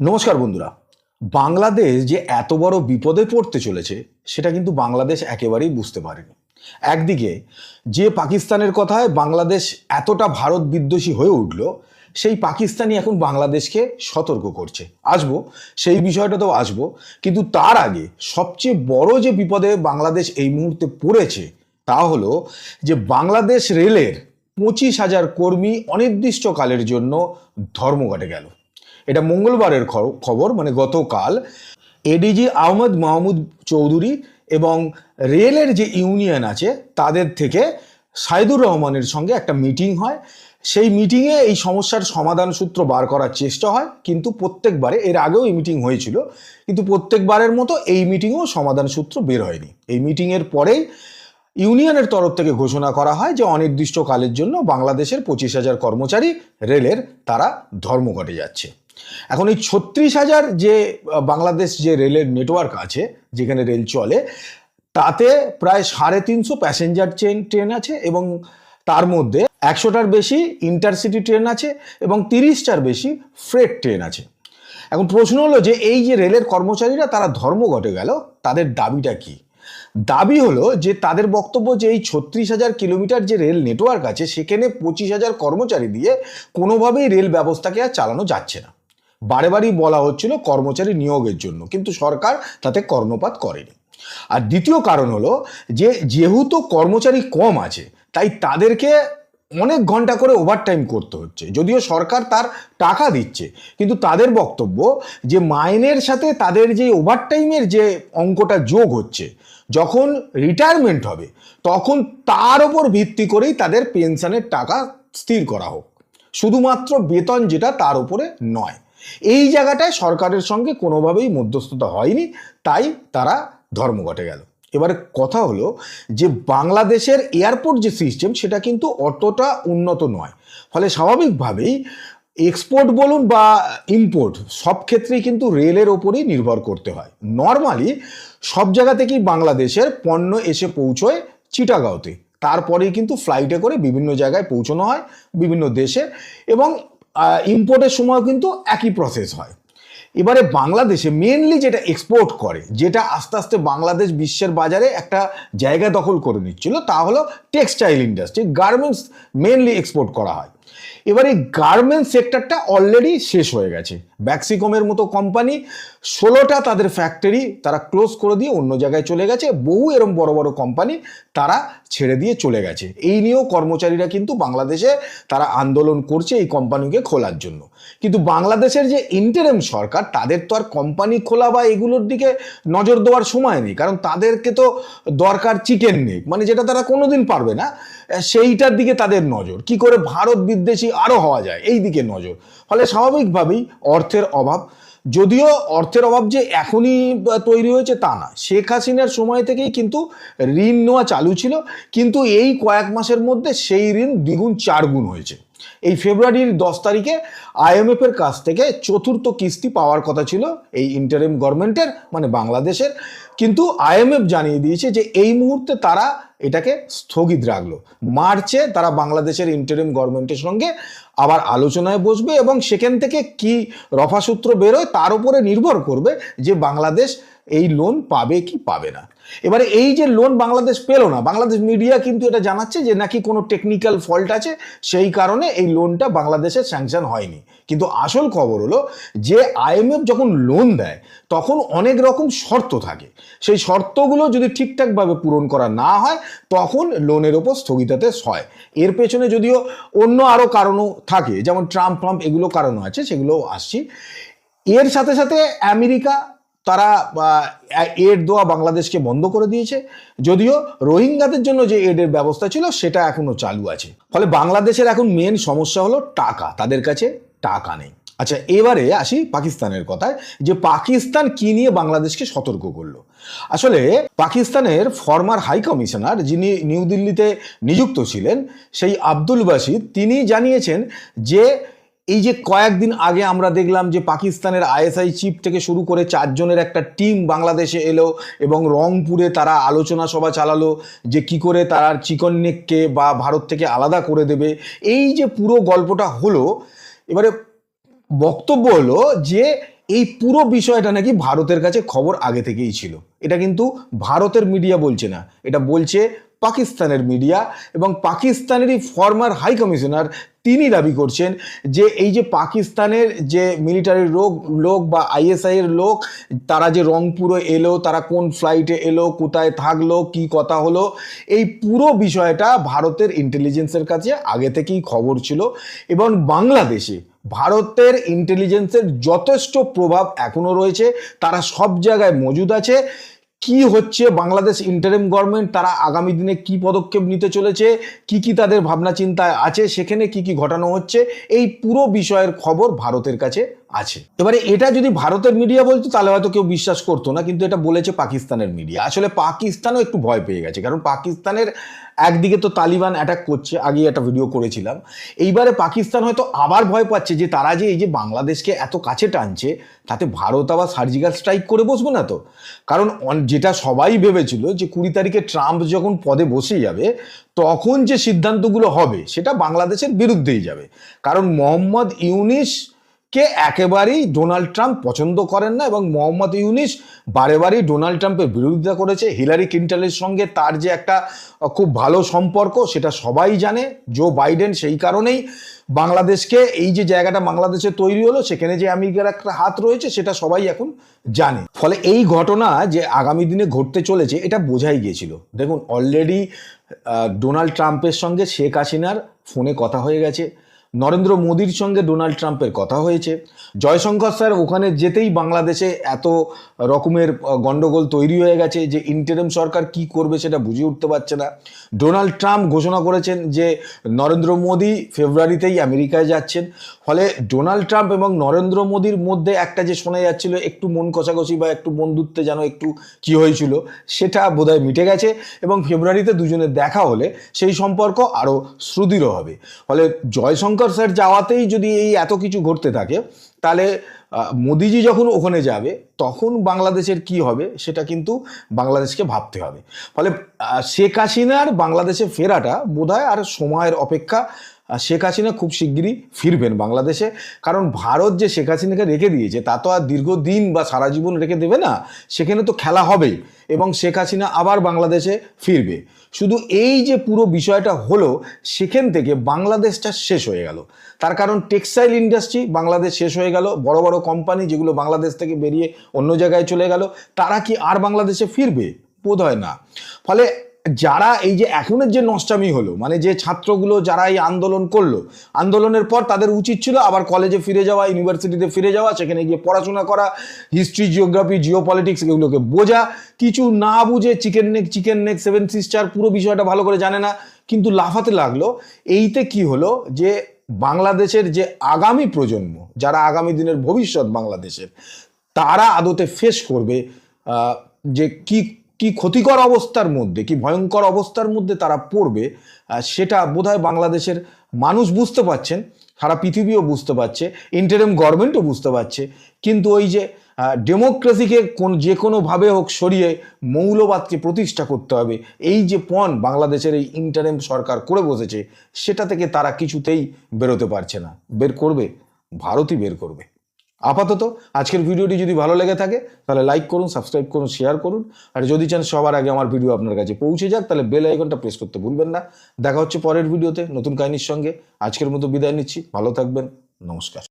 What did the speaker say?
নমস্কার বন্ধুরা। বাংলাদেশ যে এত বড় বিপদে পড়তে চলেছে, সেটা কিন্তু বাংলাদেশ একেবারেই বুঝতে পারেনি। একদিকে, যে পাকিস্তানের কথায় বাংলাদেশ এতটা ভারত বিদ্বেষী হয়ে উঠল, সেই পাকিস্তানি এখন বাংলাদেশকে সতর্ক করছে। আসব, সেই বিষয়টাতেও আসব, কিন্তু তার আগে সবচেয়ে বড় যে বিপদে বাংলাদেশ এই মুহূর্তে পড়েছে, তা হলো যে বাংলাদেশ রেলের পঁচিশ হাজার কর্মী অনির্দিষ্টকালের জন্য ধর্মঘটে গেল। এটা মঙ্গলবারের খবর মানে গতকাল। এডিজি আহমদ মাহমুদ চৌধুরী এবং রেলের যে ইউনিয়ন আছে, তাদের থেকে সাইদুর রহমানের সঙ্গে একটা মিটিং হয়। সেই মিটিংয়ে এই সমস্যার সমাধান সূত্র বার করার চেষ্টা হয়, কিন্তু প্রত্যেকবারে, এর আগেও এই মিটিং হয়েছিল, কিন্তু প্রত্যেকবারের মতো এই মিটিংয়েও সমাধান সূত্র বের হয়নি। এই মিটিংয়ের পরেই ইউনিয়নের তরফ থেকে ঘোষণা করা হয় যে অনির্দিষ্টকালের জন্য বাংলাদেশের পঁচিশ হাজার কর্মচারী রেলের তারা ধর্মঘটে যাচ্ছে। এখন এই ছত্রিশ হাজার যে বাংলাদেশ যে রেলের নেটওয়ার্ক আছে, যেখানে রেল চলে, তাতে প্রায় সাড়ে তিনশো প্যাসেঞ্জার ট্রেন ট্রেন আছে এবং তার মধ্যে একশোটার বেশি ইন্টারসিটি ট্রেন আছে এবং তিরিশটার বেশি ফ্রেট ট্রেন আছে। এখন প্রশ্ন হলো যে, এই যে রেলের কর্মচারীরা তারা ধর্মঘটে গেল, তাদের দাবিটা কি? দাবি হলো যে, তাদের বক্তব্য যে এই ছত্রিশ হাজার কিলোমিটার যে রেল নেটওয়ার্ক আছে, সেখানে পঁচিশ হাজার কর্মচারী দিয়ে কোনোভাবেই রেল ব্যবস্থাকে আর চালানো যাচ্ছে না। বারে বারেই বলা হচ্ছিল কর্মচারী নিয়োগের জন্য, কিন্তু সরকার তাতে কর্ণপাত করেনি। আর দ্বিতীয় কারণ হলো যে, যেহেতু কর্মচারী কম আছে, তাই তাদেরকে অনেক ঘণ্টা করে ওভারটাইম করতে হচ্ছে। যদিও সরকার তার টাকা দিচ্ছে, কিন্তু তাদের বক্তব্য যে, মাইনের সাথে তাদের যে ওভারটাইমের যে অঙ্কটা যোগ হচ্ছে, যখন রিটায়ারমেন্ট হবে, তখন তার ওপর ভিত্তি করেই তাদের পেনশনের টাকা স্থির করা হোক। শুধুমাত্র বেতন যেটা তার উপরে নয় এই জায়গাটায় সরকারের সঙ্গে কোনোভাবেই মধ্যস্থতা হয়নি, তাই তারা ধর্মঘটে গেল। এবারে কথা হলো যে বাংলাদেশের এয়ারপোর্ট যে সিস্টেম, সেটা কিন্তু অতটা উন্নত নয়। ফলে স্বাভাবিকভাবেই এক্সপোর্ট বলুন বা ইম্পোর্ট, সব ক্ষেত্রেই কিন্তু রেলের ওপরেই নির্ভর করতে হয়। নর্মালি সব জায়গা থেকেই বাংলাদেশের পণ্য এসে পৌঁছয় চিটাগাঁওতে। তারপরেই কিন্তু ফ্লাইটে করে বিভিন্ন জায়গায় পৌঁছানো হয়, বিভিন্ন দেশে। এবং ইম্পোর্টের সময় কিন্তু একই প্রসেস হয়। এবারে বাংলাদেশে মেনলি যেটা এক্সপোর্ট করে, যেটা আস্তে আস্তে বাংলাদেশ বিশ্বের বাজারে একটা জায়গা দখল করে নিচ্ছিল, তা হলো textile industry garments mainly export করা হয়। এবারে গার্মেন্টস সেক্টরটা অলরেডি শেষ হয়ে গেছে। ব্যাক্সিকমের মতো কোম্পানি ষোলোটা তাদের ফ্যাক্টরি তারা ক্লোজ করে দিয়ে অন্য জায়গায় চলে গেছে। বহু এরম বড় বড় কোম্পানি তারা ছেড়ে দিয়ে চলে গেছে। এই নিয়েও কর্মচারীরা কিন্তু বাংলাদেশে তারা আন্দোলন করছে এই কোম্পানিকে খোলার জন্য। কিন্তু বাংলাদেশের যে ইন্টারিম সরকার, তাদের তো আর কোম্পানি খোলা বা এগুলোর দিকে নজর দেওয়ার সময় নেই। কারণ তাদেরকে তো দরকার চিকেন নেই। মানে যেটা তারা কোনোদিন পারবে না। সেইটার দিকে তাদের নজর। কি করে ভারত বিদ্বেষী আরও হওয়া যায়, এই দিকে নজর। ফলে স্বাভাবিকভাবেই অর্থের অভাব। যদিও অর্থের অভাব যে এখনই তৈরি হয়েছে তা না। শেখ হাসিনার সময় থেকেই কিন্তু ঋণ নেওয়া চালু ছিল। কিন্তু এই কয়েক মাসের মধ্যে সেই ঋণ দ্বিগুণ, চারগুণ হয়েছে। এই ফেব্রুয়ারির দশ তারিখে আইএমএফ এর কাছ থেকে চতুর্থ কিস্তি পাওয়ার কথা ছিল এই ইন্টারিম গভর্নমেন্টের মানে বাংলাদেশের। কিন্তু আইএমএফ জানিয়ে দিয়েছে যে এই মুহূর্তে তারা এটাকে স্থগিত রাখল। মার্চে তারা বাংলাদেশের ইন্টারিম গভর্নমেন্টের সঙ্গে আবার আলোচনায় বসবে এবং সেখান থেকে কি রফাসূত্র বেরোয় তার উপরে নির্ভর করবে যে বাংলাদেশ এই লোন পাবে কি পাবে না? এবারে এই যে লোন বাংলাদেশ পেল না, বাংলাদেশ মিডিয়া কিন্তু এটা জানাচ্ছে যে নাকি কোনো টেকনিক্যাল ফল্ট আছে, সেই কারণে এই লোনটা বাংলাদেশের স্যাংশন হয়নি। কিন্তু আসল খবর হলো যে আইএমএফ যখন লোন দেয়, তখন অনেক রকম শর্ত থাকে। সেই শর্তগুলো যদি ঠিকঠাকভাবে পূরণ করা না হয়, তখন লোনের ওপর স্থগিতাদেশ হয়। এর পেছনে যদিও অন্য আরও কারণও থাকে, যেমন ট্রাম্প ফ্রাম্প এগুলো কারণও আছে, সেগুলোও আসছি। এর সাথে সাথে আমেরিকা তারা এড দেওয়া বাংলাদেশকে বন্ধ করে দিয়েছে। যদিও রোহিঙ্গাদের জন্য যে এডের ব্যবস্থা ছিল, সেটা এখনও চালু আছে। ফলে বাংলাদেশের এখন মেন সমস্যা হলো টাকা। তাদের কাছে টাকা নেই। আচ্ছা এবারে আসি পাকিস্তানের কথায়, যে পাকিস্তান কি নিয়ে বাংলাদেশকে সতর্ক করল? আসলে পাকিস্তানের ফর্মার হাই কমিশনার, যিনি নিউ দিল্লিতে নিযুক্ত ছিলেন, সেই আব্দুল বাসিদ তিনি জানিয়েছেন যে এই যে কয়েকদিন আগে আমরা দেখলাম যে পাকিস্তানের আইএসআই চিফ থেকে শুরু করে চারজনের একটা টিম বাংলাদেশে এলো এবং রংপুরে তারা আলোচনা সভা চালালো যে কি করে তারা চিকন নেককে বা ভারত থেকে আলাদা করে দেবে। এই যে পুরো গল্পটা হলো, এবারে বক্তব্য হলো যে এই পুরো বিষয়টা নাকি ভারতের কাছে খবর আগে থেকেই ছিল। এটা কিন্তু ভারতের মিডিয়া বলছে না। এটা বলছে পাকিস্তানের মিডিয়া এবং পাকিস্তানেরই ফর্মার হাই কমিশনার তিনি দাবি করছেন যে এই যে পাকিস্তানের যে মিলিটারির লোক লোক বা আইএসআইয়ের লোক, তারা যে রংপুরে এলো, তারা কোন ফ্লাইটে এলো, কোথায় থাকল, কি কথা হলো, এই পুরো বিষয়টা ভারতের ইন্টেলিজেন্সের কাছে আগে থেকেই খবর ছিল এবং বাংলাদেশে ভারতের ইন্টেলিজেন্সের যথেষ্ট প্রভাব এখনও রয়েছে, তারা সব জায়গায় মজুদ আছে। কি হচ্ছে? বাংলাদেশ ইন্টারিম গভর্নমেন্ট তারা আগামী দিনে কি পদক্ষেপ নিতে চলেছে? কি কি তাদের ভাবনা চিন্তায় আছে? সেখানে কি কি ঘটানো হচ্ছে? এই পুরো বিষয়ের খবর ভারতের কাছে। আছে। এবারে এটা যদি ভারতের মিডিয়া বলতো, তাহলে হয়তো কেউ বিশ্বাস করতো না, কিন্তু এটা বলেছে পাকিস্তানের মিডিয়া আসলে পাকিস্তানও একটু ভয় পেয়ে গেছে, কারণ পাকিস্তানের একদিকে তো তালিবান অ্যাটাক করছে আগে একটা ভিডিও করেছিলাম। এইবারে পাকিস্তান হয়তো আবার ভয় পাচ্ছে যে, তারা যে এই যে বাংলাদেশকে এত কাছে টানছে, তাতে ভারত আবার সার্জিক্যাল স্ট্রাইক করে বসবে না তো? কারণ যেটা সবাই ভেবেছিল যে, কুড়ি তারিখে ট্রাম্প যখন পদে বসে যাবে, তখন যে সিদ্ধান্তগুলো হবে, সেটা বাংলাদেশের বিরুদ্ধেই যাবে। কারণ মোহাম্মদ ইউনিস কে একেবারেই ডোনাল্ড ট্রাম্প পছন্দ করেন না এবং মোহাম্মদ ইউনিস বারে বারেই ডোনাল্ড ট্রাম্পের বিরোধিতা করেছে, হিলারি ক্লিন্টনের সঙ্গে তার যে একটা খুব ভালো সম্পর্ক সেটা সবাই জানে, জো বাইডেন সেই কারণেই বাংলাদেশকে এই যে জায়গাটা বাংলাদেশে তৈরি হলো, সেখানে যে আমেরিকার একটা হাত রয়েছে সেটা সবাই এখন জানে। ফলে এই ঘটনা যে আগামী দিনে ঘটতে চলেছে, এটা বোঝাই গিয়েছিল। দেখুন অলরেডি ডোনাল্ড ট্রাম্পের সঙ্গে শেখ হাসিনার ফোনে কথা হয়ে গেছে। নরেন্দ্র মোদীর সঙ্গে ডোনাল্ড ট্রাম্পের কথা হয়েছে। জয়শঙ্কর স্যার ওখানে যেতেই বাংলাদেশে এত রকমের আহ, গন্ডগোল তৈরি হয়ে গেছে যে ইন্টারিম সরকার কি করবে সেটা বুঝে উঠতে পারছে না। ডোনাল্ড ট্রাম্প ঘোষণা করেছেন যে নরেন্দ্র মোদী ফেব্রুয়ারিতেই আমেরিকায় যাচ্ছেন। ফলে ডোনাল্ড ট্রাম্প এবং নরেন্দ্র মোদীর মধ্যে একটা যে শোনা যাচ্ছিল একটু মন কষাকষি বা একটু বন্ধুত্বে যেন একটু কি হয়েছিল সেটা বোধহয় মিটে গেছে এবং ফেব্রুয়ারিতে দুজনের দেখা হলে সেই সম্পর্ক আরও সুদৃঢ় হবে। ফলে জয়শঙ্কর স্যার, যাওয়াতেই যদি এই এত কিছু ঘটতে থাকে, তাহলে মোদিজি যখন ওখানে যাবে, তখন বাংলাদেশের কি হবে সেটা কিন্তু বাংলাদেশকে ভাবতে হবে। ফলে শেখ হাসিনার বাংলাদেশে ফেরাটা বোধহয় আর সময়ের অপেক্ষা শেখ হাসিনা খুব শিগগিরই ফিরবেন বাংলাদেশে। কারণ ভারত যে শেখ হাসিনাকে রেখে দিয়েছে, তা তো আর দীর্ঘদিন বা সারা জীবন রেখে দেবে না। সেখানে তো খেলা হবেই এবং শেখ হাসিনা আবার বাংলাদেশে ফিরবে। শুধু এই যে পুরো বিষয়টা হলো, সেখান থেকে বাংলাদেশটা শেষ হয়ে গেল। তার কারণ টেক্সটাইল ইন্ডাস্ট্রি বাংলাদেশ শেষ হয়ে গেল, বড় বড় কোম্পানি যেগুলো বাংলাদেশ থেকে বেরিয়ে অন্য জায়গায় চলে গেল, তারা কি আর বাংলাদেশে ফিরবে? বোধ হয় না। ফলে যারা এই যে এখনের যে নষ্টামি হলো মানে যে ছাত্রগুলো যারা এই আন্দোলন করল, আন্দোলনের পর তাদের উচিত ছিল আবার কলেজে ফিরে যাওয়া ইউনিভার্সিটিতে ফিরে যাওয়া, সেখানে গিয়ে পড়াশোনা করা হিস্ট্রি জিওগ্রাফি জিও পলিটিক্স এগুলোকে বোঝা, কিছু না বুঝে chicken neck chicken neck seven sister পুরো বিষয়টা ভালো করে জানে না, কিন্তু লাফাতে লাগল। এইতে কি হলো যে বাংলাদেশের যে আগামী প্রজন্ম, যারা আগামী দিনের ভবিষ্যৎ বাংলাদেশের, তারা আদতে ফেস করবে যে কি কি ক্ষতিকর অবস্থার মধ্যে, কি ভয়ঙ্কর অবস্থার মধ্যে তারা পড়বে সেটা বোধহয় বাংলাদেশের মানুষ বুঝতে পারছেন, সারা পৃথিবীও বুঝতে পারছে ইন্টারিম গভর্নমেন্টও বুঝতে পারছে। কিন্তু ওই যে ডেমোক্রেসিকে কোন, যে কোনোভাবে হোক সরিয়ে মৌলবাদকে প্রতিষ্ঠা করতে হবে, এই যে পণ বাংলাদেশের এই ইন্টারিম সরকার করে বসেছে, সেটা থেকে তারা কিছুতেই বেরোতে পারছে না। বের করবে? ভারতই বের করবে। আপাতত আজকের ভিডিওটি যদি ভালো লেগে থাকে, তাহলে লাইক করুন সাবস্ক্রাইব করুন শেয়ার করুন। আর যদি চান সবার আগে আমার ভিডিও আপনার কাছে পৌঁছে যাক, তাহলে বেল আইকনটা প্রেস করতে ভুলবেন না। দেখা হচ্ছে পরের ভিডিওতে নতুন কাহিনীর সঙ্গে। আজকের মতো বিদায় নিচ্ছি। ভালো থাকবেন। নমস্কার।